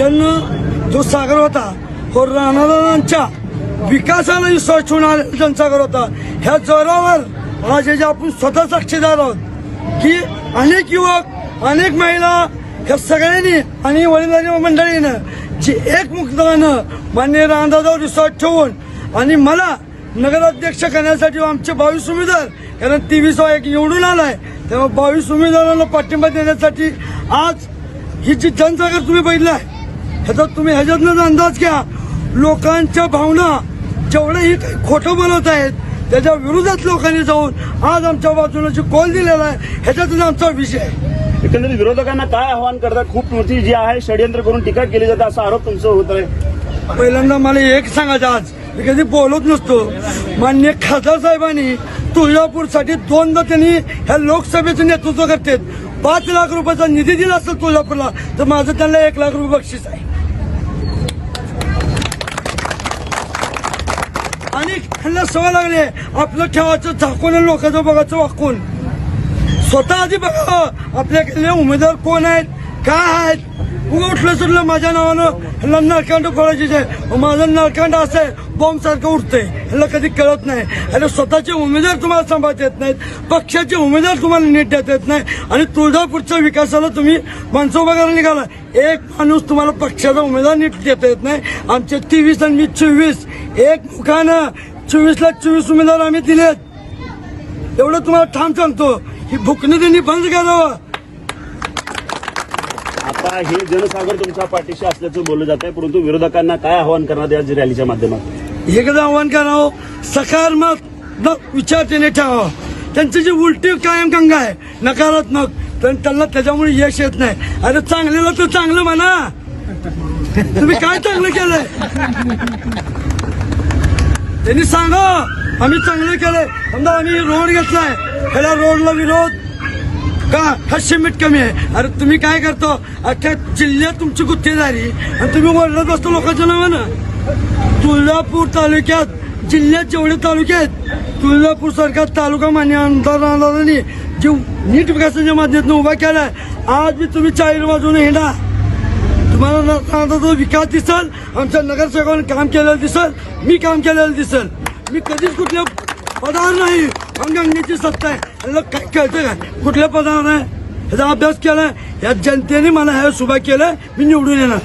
ज्यांना जो सागर होता हो राणादादांच्या विकासाला विश्वास ठेवून आलेला जनसागर होता. ह्या जोरावर आज याच्या आपण स्वतः साक्षीदार आहोत की अनेक युवक अनेक महिला ह्या सगळ्यांनी आणि वडिलांनी मंडळीनं जी एकमुखतानं मान्य रामदादावर विश्वास ठेवून आणि मला नगराध्यक्ष करण्यासाठी आमचे बावीस उमेदवार कारण तेवीस एक निवडून आलाय तेव्हा बावीस उमेदवारांना पाठिंबा देण्यासाठी आज ही जी जनसागर तुम्ही बघितलाय ह्याचा तुम्ही ह्याच्यातनं अंदाज घ्या. लोकांच्या भावना जेवढे ही काही खोटं बोलत आहेत त्याच्या विरोधात लोकांनी जाऊन आज आमच्या बाजूला जी कॉल दिलेला आहे ह्याच्यातून आमचा विषय आहे. एकंदरीत विरोधकांना काय आव्हान करतात? खूप मोठी जी आहे षडयंत्र करून टीका केली जाते असा आरोप तुमचा होत आहे. पहिल्यांदा मला एक सांगायचं आज मी कधी बोलत नसतो. मान्य खासदार साहेबांनी तुळजापूरसाठी दोनदा त्यांनी ह्या लोकसभेचं नेतृत्व करतात. पाच लाख रुपयाचा निधी दिला असेल तुळजापूरला तर माझं त्यांना एक लाख रुपये बक्षीस आहे. आणि सवय लागली. आपलं ठेवायचं झाकून आणि लोकांचं बघायचं वाकून. स्वतः आधी बघावं आपल्याकडले उमेदवार कोण आहेत काय आहेत? उगा उठलं सुटलं माझ्या नावानं ह्याला नळकांड फोडायचे आहे माझं नळकांड असं आहे बॉम्ब सारखं उठतंय ह्याला कधी कळत नाही. ह्याला स्वतःचे उमेदवार तुम्हाला सांभाळता येत नाहीत. पक्षाचे उमेदवार तुम्हाला नीट देता येत नाही. आणि तुळजापूरच्या विकासाला तुम्ही माणसं वगैरे निघाला. एक माणूस तुम्हाला पक्षाचा उमेदवार नीट देता येत नाही. आमचे तेवीस आणि मी चोवीस. एक मुखानं चोवीसला चोवीस उमेदवार आम्ही दिलेत. एवढं तुम्हाला ठाम सांगतो. ही भुकणं त्यांनी बंद करावं. आता हे जनसागर तुमच्या पाठीशी असल्याचं बोललं जात आहे परंतु विरोधकांना काय आव्हान करणार या रॅलीच्या माध्यमातून एकदा आव्हान करावं सकारात्मक न विचार त्याने ठेवावं त्यांची जी उलटी कायम गंगा आहे नकारात्मक. तर त्यांना त्याच्यामुळे यश येत नाही. अरे चांगलेलं तर चांगलं म्हणा. तुम्ही काय चांगलं केलंय? त्यांनी सांगा आम्ही चांगलं केलंय. समजा आम्ही रोड घेतलाय त्याला रोडला विरोध. का? हा सिमेंट कमी आहे. अरे तुम्ही काय करतो? अख्ख्या जिल्ह्यात तुमची गुत्तेदारी. आणि तुम्ही ओरडत बसतो लोकांच्या नावानं. तुळजापूर तालुक्यात जिल्ह्यात जेवढे तालुके आहेत तुळजापूर सरकार तालुका मान्य आमदारांनी जे नीट विकासाच्या माध्यमातून उभा केलाय आज मी तुम्ही चाळीर बाजूने हिंडा. तुम्हाला जो विकास दिसल आमच्या नगरसेवकांनी काम केलेलं दिसल मी काम केलेलं दिसल मी कधीच कुठल्या पदावर नाही अंगांगीची सत्ता आहे काय कळतं काय कुठल्या पदावर आहे ह्याचा अभ्यास केलाय या जनतेने मला ह्या सुभा केलाय मी निवडून येणार.